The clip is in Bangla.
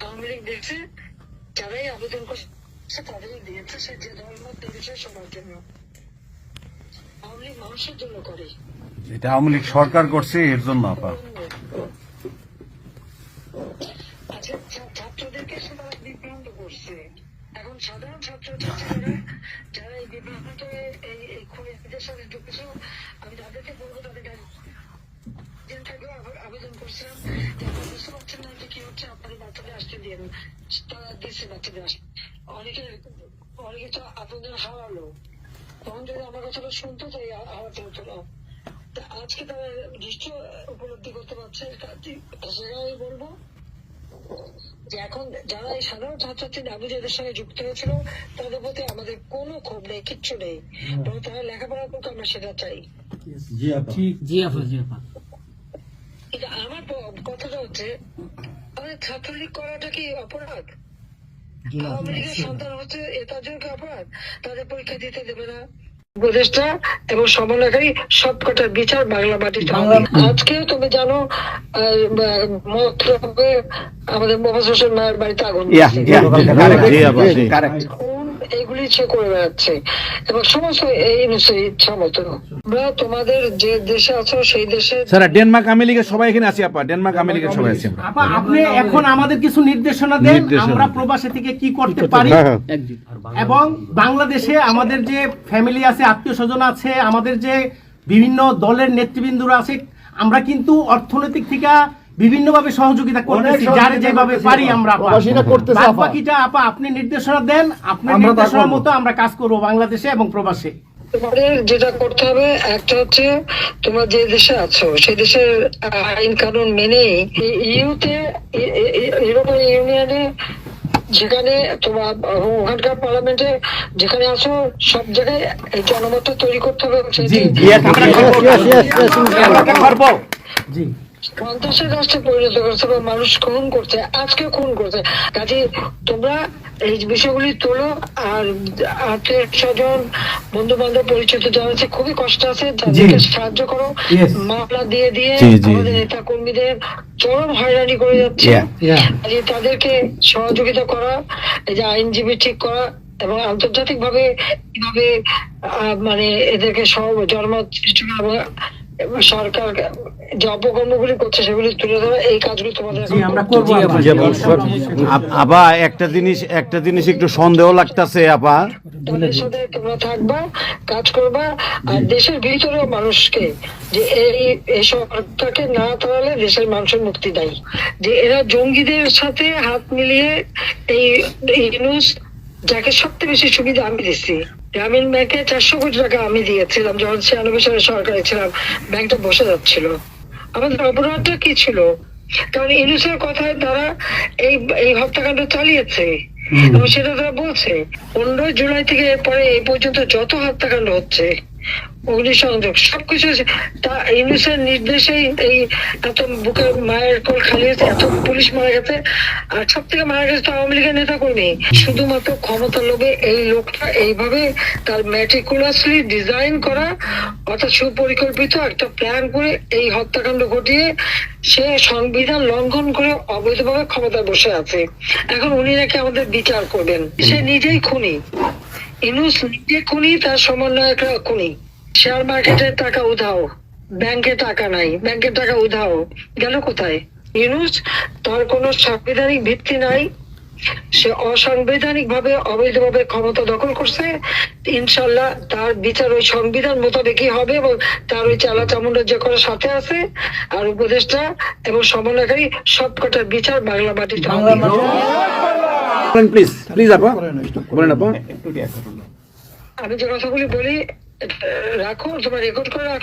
আওয়ামী লীগ যারাই আবেদন করছে তাদেরই দিয়েছে সে যে ধর্ম দিয়েছে সবার জন্য আওয়ামী লীগ মানুষের জন্য করে। এটা আওয়ামী লীগ সরকার করছে এর জন্য আপা। আচ্ছা ছা- ছাত্রদেরকে সে তারা বিভ্রান্ত করছে। এখন সাধারণ ছাত্র ছাত্রীরা যারা এই বিভ্রান্ত এই এই খুনিদের সাথে যুক্ত আমি তাদেরকে বলব তাদের আবেদন করছিলাম। কি বাচ্চাদের আসতে দিন। তারা দিচ্ছে বাচ্চাদের আসতে। অনেকে অনেকে তো আপনাদের হারালো। তখন যদি আমার কথাটা শুনতো তাই হারাতে হতো না। আজকে তারা নিশ্চয় উপলব্ধি করতে পারছে। আমি বলব যে এখন যারা এই সাধারণ ছাত্রছাত্রী নাবিদের সঙ্গে যুক্ত হয়েছিল তাদের প্রতি আমাদের কোনো ক্ষোভ নেই কিচ্ছু নেই। এবং তারা লেখাপড়া করতে আমরা সেটা চাই। জি আপা। জি আপা জি আপা। কিন্তু আমার কথাটা হচ্ছে আমাদের ছাত্রলীগ করাটা কি অপরাধ আওয়ামী লীগের সন্তান হচ্ছে এটার জন্য কি অপরাধ তাদের পরীক্ষা দিতে দেবে না উপদেষ্টা এবং সমন্বয়কারী সবকটার বিচার বাংলা মাটিতে হবে আজকেও তুমি জানো আমাদের মোহাম্মদ হোসেন মায়ের বাড়িতে আগুন সে করে বেড়াচ্ছে। এবং সমস্ত এই ইচ্ছা মতো। আমরা তোমাদের যে দেশে আছো সেই দেশে স্যার ডেনমার্ক আমেরিকা সবাই এখানে আছি আপা। ডেনমার্ক আমেরিকা সবাই আছি আপা আপনি এখন আমাদের কিছু নির্দেশনা দেন আমরা প্রবাসে থেকে কি করতে পারি? এবং বাংলাদেশে আমাদের যে ফ্যামিলি আছে আত্মীয় স্বজন আছে আমাদের যে বিভিন্ন দলের নেতৃবৃন্দরা আছে আমরা কিন্তু অর্থনৈতিক থেকে বিভিন্নভাবে সহযোগিতা করতেছি যার যেভাবে পারি আমরা। বাকিটা আপা আপনি নির্দেশনা দেন আপনার নির্দেশনার মতো আমরা কাজ করব বাংলাদেশে এবং প্রবাসে তোমাদের যেটা করতে হবে একটা হচ্ছে তোমরা যে দেশে আছো সেই দেশের আইন কানুন মেনে ইউতে ইউরোপিয়ান ইউনিয়নে যেখানে তোমার ওখানকার পার্লামেন্টে যেখানে আছো সব জায়গায় এই জনমত তৈরি করতে হবে এবং সেটি জি সন্ত্রাসের রাষ্ট্রে পরিণত করছে বা মানুষ খুন করছে আজকে খুন করছে। কাজে তোমরা এই বিষয়গুলি তোলো আর আত্মীয় স্বজন বন্ধু বান্ধব পরিচিত যারা আছে খুবই কষ্ট আছে তাদেরকে সাহায্য করো। মামলা দিয়ে দিয়ে আমাদের নেতা কর্মীদের চরম হয়রানি করে যাচ্ছে। তাদেরকে সহযোগিতা করা এই যে আইনজীবী ঠিক করা এবং আন্তর্জাতিক ভাবে কীভাবে আহ, মানে এদেরকে সব জনমত সৃষ্টি করা সরকার যে অপকর্মগুলি করছে সেগুলি তুলে ধরা এই কাজগুলি তোমাদের জি আমরা করব আপা। একটা জিনিস একটা জিনিস একটু সন্দেহ লাগতাছে আপা। তাদের সাথে তোমরা থাকবা কাজ করবা আর দেশের ভিতরেও মানুষকে যে এই এই সরকারকে না তাড়ালে দেশের মানুষের মুক্তি দেয় যে এরা জঙ্গিদের সাথে হাত মিলিয়ে এই এই নিউজ যাকে সবচেয়ে বেশি সুবিধা আমি দিচ্ছি গ্রামীণ ব্যাংকে চারশো কোটি টাকা আমি দিয়েছিলাম যখন ছিয়ানব্বই সালে সরকারে ছিলাম ব্যাংকটা বসে যাচ্ছিল। আমাদের অপরাধটা কি ছিল? কারণ ইনুসের কথায় তারা এই এই হত্যাকাণ্ড চালিয়েছে। এবং সেটা তারা বলছে পনেরোই জুলাই থেকে এরপরে এই পর্যন্ত যত হত্যাকাণ্ড হচ্ছে অগ্নিসংযোগ সবকিছু তা ইউনিসের নির্দেশেই এই এত বুকে মায়ের কোল খালি হয়েছে এত পুলিশ মারা গেছে। আর সব থেকে মারা গেছে তো আওয়ামী লীগের নেতা কর্মী শুধুমাত্র ক্ষমতা লোভে এই লোকটা এইভাবে তার ম্যাটিকুলাসলি ডিজাইন করা, অর্থাৎ সুপরিকল্পিত একটা প্ল্যান করে এই হত্যাকাণ্ড ঘটিয়ে সে সংবিধান লঙ্ঘন করে অবৈধভাবে ক্ষমতায় বসে আছে। এখন উনি নাকি আমাদের বিচার করবেন। সে নিজেই খুনি। ইনুস নিজে খুনি, তার সমন্বয়করা খুনি। শেয়ার মার্কেটে টাকা উধাও। ব্যাংকে টাকা নাই। ব্যাংকের টাকা উধাও। গেল কোথায়? ইনুস তার কোনো সাংবিধানিক ভিত্তি নাই। সে অসাংবিধানিক ভাবে অবৈধভাবে ক্ষমতা দখল করছে। ইনশাল্লাহ তার বিচার ওই সংবিধান মোতাবেকই হবে এবং তার ওই চালা চামুন্ডার যে করার সাথে আছে। আর উপদেষ্টা এবং সমন্বয়কারী সবকটার বিচার বাংলা মাটিতে হবে প্লিজ প্লিজ আপা। বলেন আপা। আমি যে কথাগুলি বলি রাখো তোমার রেকর্ড করে রাখো